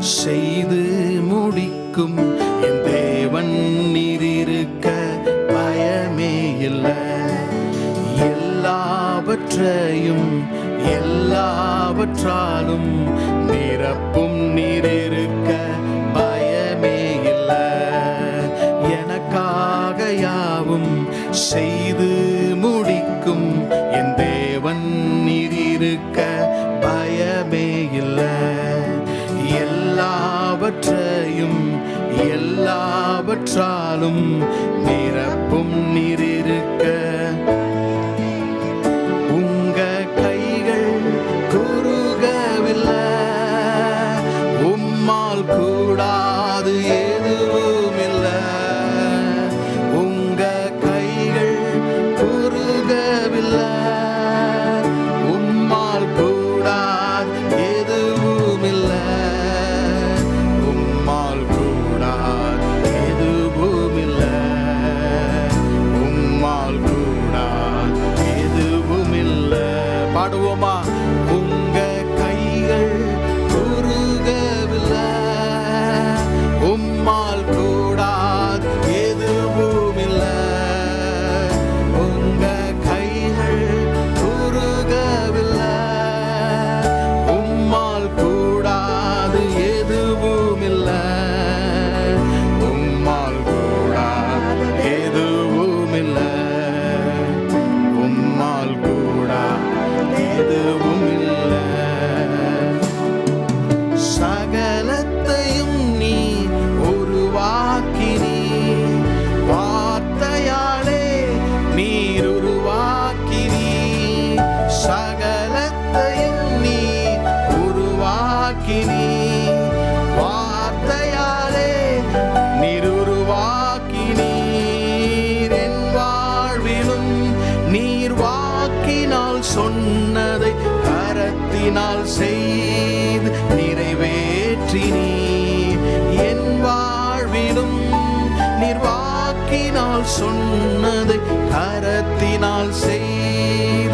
செய்து முடிக்கும். என் தேவன் இருக்க பயமே இல்லை. எல்லாவற்றையும் எல்லாவற்றாலும் நிரப்பும் நீர் இருக்க. அவற்றாலும் நிரப்பும் நிறை சகலத்தையும் நீ உருவாக்கினி. வார்த்தையாலே நிருருவாக்கினீர் என் வாழ்விலும் நீர் வாக்கினால் சொன்னதை கரத்தினால் செய்து நிறைவேற்றினீ என் வாழ்விலும் நீர் சொன்னதை கரத்தினால் செய்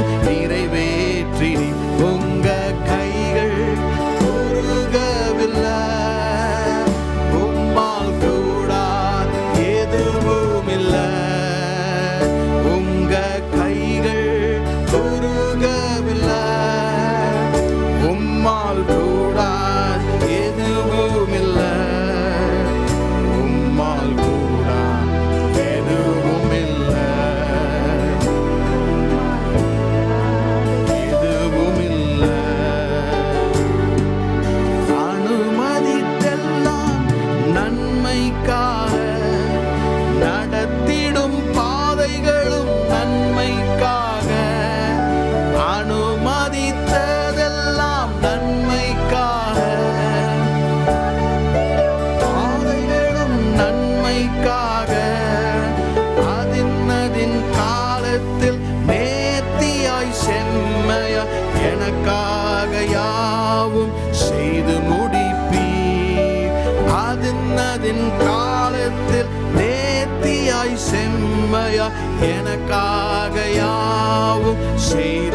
எனக்காக யாவும் செய்து முடிப்பீர். அதன் காலத்தில் நேர்த்தியாய் செம்மையா எனக்காக யாவும் செய்